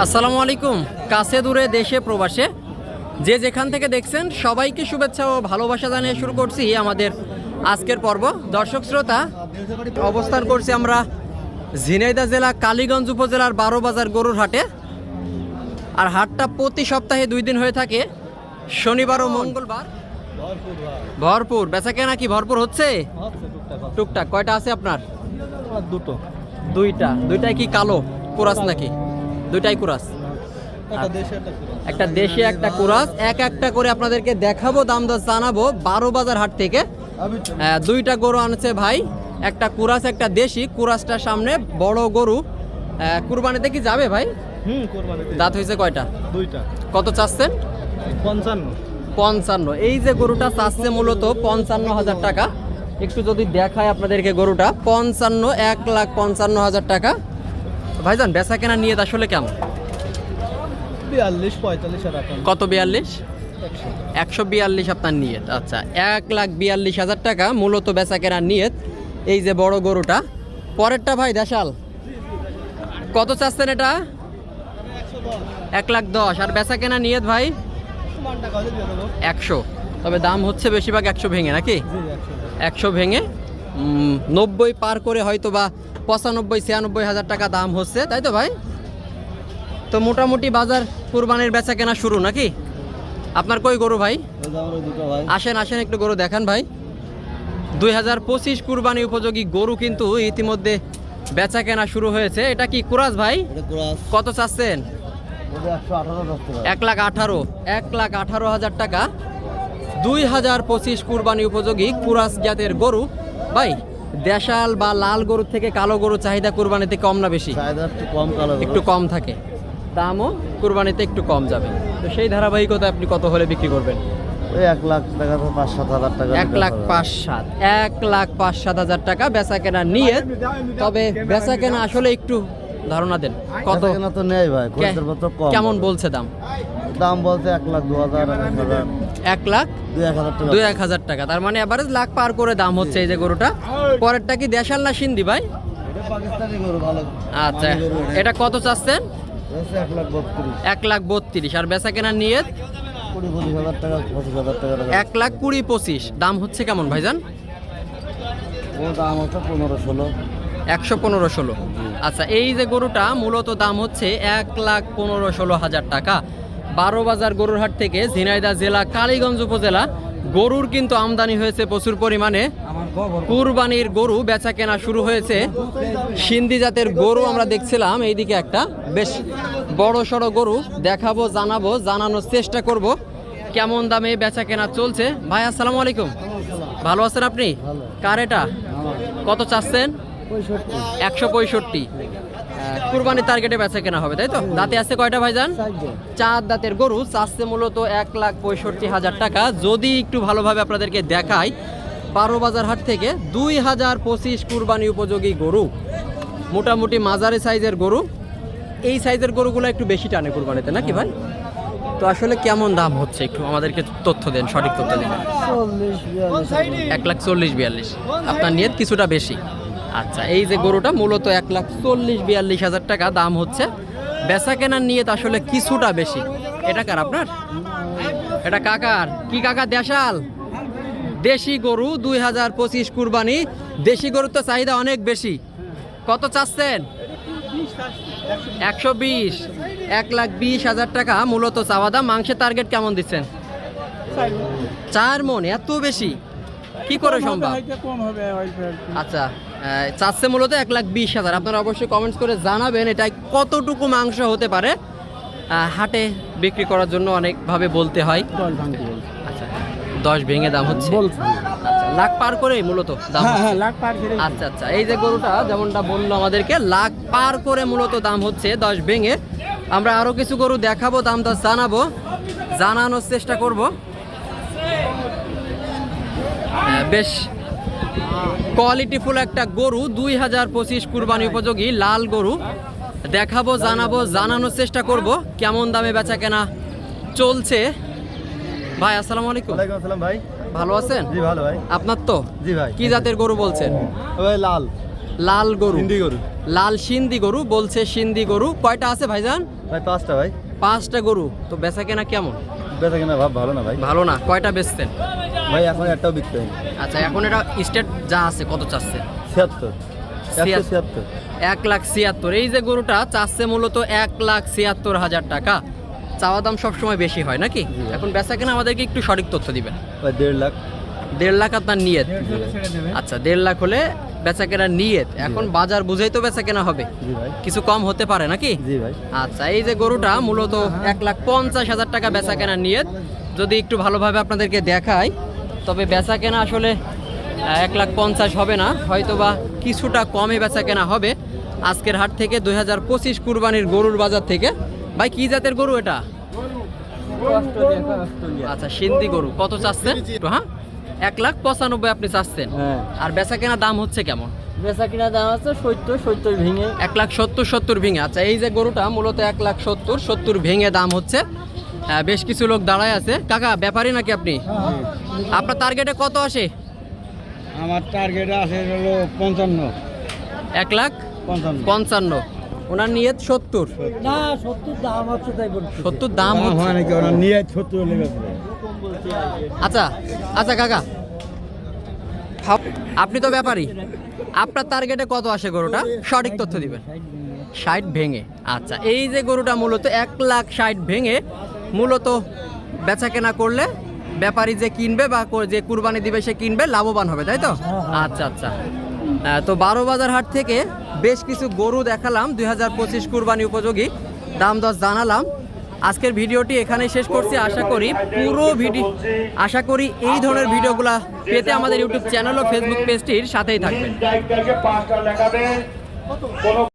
আসসালামু আলাইকুম। কাছে দূরে দেশে প্রবাসে। যে যেখান থেকে দেখছেন সবাইকে শুভেচ্ছা ও ভালোবাসা জানিয়ে শুরু করছি আমাদের আজকের পর্ব। দর্শক শ্রোতা অবস্থান করছি আমরা ঝিনাইদহ জেলা কালীগঞ্জ উপজেলার বারো বাজার গরুর হাটে। আর হাটটা প্রতি সপ্তাহে দুই দিন হয়ে থাকে। শনিবার ও মঙ্গলবার। ভরপুর। বেচা কেনা কি ভরপুর হচ্ছে? টুকটাক। কয়টা আছে আপনার? দুটো। দুইটা। দুইটাই কি কালো? কুরাস নাকি? দুইটাই কুরাস। একটা দেশে একটা কুরাস। এক একটা করে আপনাদেরকে দেখাবো দাম দর জানাব বারো বাজার হাট থেকে। দুইটা গরু আনছে ভাই একটা কুরাস একটা দেশি কুরাসটার সামনে বড় গরু। কুরবানিতে কি যাবে ভাই? হুম দাঁত হয়েছে কয়টা? দুইটা। কত চাচ্ছেন? পঞ্চান্ন। পঞ্চান্ন। এই যে গরুটা চাচ্ছে মূলত পঞ্চান্ন হাজার টাকা। একটু যদি দেখায় আপনাদেরকে গরুটা পঞ্চান্ন এক লাখ পঞ্চান্ন হাজার টাকা। ভাইজান বেচা কেনা নিয়ে আসলে কেমন? বিয়াল্লিশ পঁয়তাল্লিশ আর কত বিয়াল্লিশ? একশো। বিয়াল্লিশ আপনার নিয়ত আচ্ছা। এক লাখ বিয়াল্লিশ হাজার টাকা মূলত বেচা কেনার নিয়ত এই যে বড় গরুটা। পরেরটা ভাই দেশাল। কত চাচ্ছেন এটা? এক লাখ দশ। আর বেচা কেনা নিয়ত ভাই? একশো। তবে দাম হচ্ছে বেশিরভাগ একশো ভেঙে নাকি? একশো। ভেঙে নব্বই পার করে হয়তো বা পঁচানব্বই ছিয়ানব্বই হাজার টাকা দাম হচ্ছে তাই তো ভাই? তো মোটামুটি বাজার কুরবানির বেচা কেনা শুরু নাকি? আপনার কই গরু ভাই? আসেন আসেন একটু গরু দেখান ভাই। দুই হাজার পঁচিশ কুরবানি উপযোগী গরু কিন্তু ইতিমধ্যে বেচা কেনা শুরু হয়েছে। এটা কি কুরাজ ভাই? কত চাচ্ছেন? এক লাখ আঠারো এক লাখ আঠারো হাজার টাকা। দুই হাজার পঁচিশ কুরবানি উপযোগী কুরাস জাতের গরু। ভাই দেশাল বা লাল গরুর থেকে কালো গরু চাহিদা কুরবানিতে কম না বেশি? একটু কম কালো একটু কম থাকে। দামও কুরবানিতে একটু কম যাবে। তো সেই ধারাবাহিকতা আপনি কত হলে বিক্রি করবেন? ওই এক লাখ টাকা তো পাঁচ সাত হাজার টাকা এক লাখ পাঁচ সাত। এক লাখ পাঁচ সাত হাজার টাকা বেচা কেনা নিয়ে তবে বেচা কেনা আসলে একটু ধারণা দেন। কত? কেনা তো নেই ভাই কেমন বলছে দাম? দাম বলতে এক লাখ দু হাজার এক লাখ? দুই এক হাজার টাকা। তার মানে এভারেজ লাখ পার করে দাম হচ্ছে এই যে গরুটা। পরেরটা কি দেশাল না সিন্ধি ভাই? আচ্ছা এটা। কত চাচ্ছেন? এক লাখ বত্রিশ। আর বেচা কেনার নিয়ে এক লাখ কুড়ি পঁচিশ। দাম হচ্ছে কেমন ভাইজান? ও দাম হচ্ছে পনেরো ষোলো। একশো পনেরো ষোলো। আচ্ছা এই যে গরুটা মূলত দাম হচ্ছে এক লাখ পনেরো ষোলো হাজার টাকা। বারো বাজার গরুর হাট থেকে ঝিনাইদা জেলা কালীগঞ্জ উপজেলা। গরুর কিন্তু আমদানি হয়েছে প্রচুর পরিমাণে। কুরবানির গরু বেচা কেনা শুরু হয়েছে। সিন্ধি জাতের গরু আমরা দেখছিলাম এইদিকে একটা। বেশ বড় সড়ো গরু দেখাবো জানাব জানানোর চেষ্টা করব। কেমন দামে বেচা কেনা চলছে? ভাই আসসালামু আলাইকুম। ভালো আছেন আপনি? কার এটা? কত চাচ্ছেন? একশো পঁয়ষট্টি। কুরবানির টার্গেটে বেচা কেনা হবে তাই তো? দাঁতে আছে কয়টা ভাইজান? চার দাঁতের গরু চাচ্ছে মূলত এক লাখ পঁয়ষট্টি হাজার টাকা। যদি একটু ভালোভাবে আপনাদেরকে দেখাই বারো বাজার হাট থেকে দুই হাজার পঁচিশ কুরবানি উপযোগী গরু মোটামুটি মাঝারি সাইজের গরু। এই সাইজের গরুগুলো একটু বেশি টানে কুরবানিতে নাকি ভাই? তো আসলে কেমন দাম হচ্ছে? একটু আমাদেরকে তথ্য দেন সঠিক তথ্য দিন। এক লাখ চল্লিশ বিয়াল্লিশ। আপনার নিয়ত কিছুটা বেশি। আচ্ছা এই যে গরুটা মূলত এক লাখ চল্লিশ, বিয়াল্লিশ হাজার টাকা দাম হচ্ছে। বেচা কেনার নিয়ত আসলে কিছুটা বেশি। এটা কার আপনার? এটা কাকার। কি কাকা, দেশাল? দেশি গরু, দুই হাজার পঁচিশ কুরবানি। দেশি গরুর তো চাহিদা অনেক বেশি। কত চাচ্ছেন? একশো বিশ। এক লাখ বিশ হাজার টাকা মূলত চাওয়া দাম। মাংসের টার্গেট কেমন দিচ্ছেন? চার মন, এত বেশি। কি করে সম্ভব? আচ্ছা চাচ্ছে মূলত এক লাখ বিশ হাজার। আপনারা অবশ্যই কমেন্টস করে জানাবেন এটা কতটুকু মাংস হতে পারে। হাটে বিক্রি করার জন্য অনেকভাবে বলতে হয়। আচ্ছা দশ ভেঙে দাম হচ্ছে। আচ্ছা লাখ পার করে মূলত দাম হ্যাঁ। হ্যাঁ লাখ পার করে আচ্ছা আচ্ছা এই যে গরুটা যেমনটা বলল আমাদেরকে লাখ পার করে মূলত দাম হচ্ছে দশ ভেঙে। আমরা আরও কিছু গরু দেখাবো দাম দর জানাব। জানানোর চেষ্টা করব। বেশ কোয়ালিটিফুল একটা গরু দুই হাজার পঁচিশ কুরবানি উপযোগী লাল গরু। দেখাবো জানাব জানানোর চেষ্টা করব কেমন দামে বেচা কেনা চলছে। ভাই আসসালামু আলাইকুম। আসসালাম ভাই। ভালো আছেন? জি ভালো ভাই। আপনার তো? জি ভাই। কি জাতের গরু বলছেন? ভাই লাল। লাল গরু। হিন্দি গরু। লাল সিন্ধি গরু বলছে সিন্ধি গরু। কয়টা আছে ভাইজান? ভাই পাঁচটা ভাই। পাঁচটা গরু। তো বেচা কেনা কেমন? বেচা কিনা ভাব ভালো না ভাই। ভালো না। কয়টা বেচতেন ভাই এখন একটাও বিক্রি হয়নি। আচ্ছা এখন এটা স্টেট যা আছে কত চাচ্ছে? ছিয়াত্তর। এক লাখ ছিয়াত্তর। এই যে গরুটা চাচ্ছে মূলত এক লাখ ছিয়াত্তর হাজার টাকা। চাওয়া দাম সবসময় বেশি হয় নাকি। এখন বেচা কেনা আমাদেরকে একটু সঠিক তথ্য দিবেন। দেড় লাখ। দেড় লাখ আপনার নিয়ত। আচ্ছা দেড় লাখ হলে বেচা কেনা নিয়ত। এখন বাজার বুঝেই তো বেচা কেনা হবে। কিছু কম হতে পারে নাকি? আচ্ছা এই যে গরুটা মূলত এক লাখ পঞ্চাশ হাজার টাকা বেচা কেনা নিয়ত। যদি একটু ভালোভাবে আপনাদেরকে দেখাই তবে বেচা কেনা আসলে এক লাখ পঞ্চাশ হবে না। হয়তো বা কিছুটা কমে বেচা কেনা হবে। আজকের হাট থেকে দুই হাজার পঁচিশ কুরবানির গরুর বাজার থেকে। ভাই কি জাতের গরু এটা? আচ্ছা সিন্ধি গরু। কত চাচ্ছেন? হ্যাঁ? এক লাখ পঁচানব্বই আপনি চাচ্ছেন। হ্যাঁ। আর বেচা কেনা দাম হচ্ছে কেমন? বেচা কিনা দাম আছে সত্তর সত্তর ভেঙে। এক লাখ সত্তর সত্তর ভেঙে। আচ্ছা এই যে গরুটা মূলত এক লাখ সত্তর সত্তর ভেঙে দাম হচ্ছে। বেশ কিছু লোক দাঁড়ায় আছে। কাকা ব্যাপারী নাকি আপনি? আপনার টার্গেটে কত আসে? আমার টার্গেট আছে হলো পঞ্চান্ন। এক লাখ পঞ্চান্ন। ওনার নিয়ত সত্তর? না সত্তর দাম তাই সত্তর দাম হয় নাকি? সত্তর আচ্ছা আচ্ছা কাকা। আপনি তো ব্যাপারী। আপনার টার্গেটে কত আসে গরুটা? সঠিক তথ্য দিবেন। ষাট ভেঙে। আচ্ছা এই যে গরুটা মূলত এক লাখ ষাট ভেঙে মূলত বেচা কেনা করলে ব্যাপারী যে কিনবে বা যে কুরবানি দিবে সে কিনবে, লাভবান হবে, তাই তো? আচ্ছা আচ্ছা। তো বারো বাজার হাট থেকে বেশ কিছু গরু দেখালাম, দুই হাজার পঁচিশ কুরবানি উপযোগী। দাম দশ জানালাম। আজকের ভিডিওটি এখানেই শেষ করছি। আশা করি পুরো ভিডিও আশা করি এই ধরনের ভিডিওগুলা পেতে আমাদের ইউটিউব চ্যানেল ও ফেসবুক পেজটির সাথেই লেখাবেন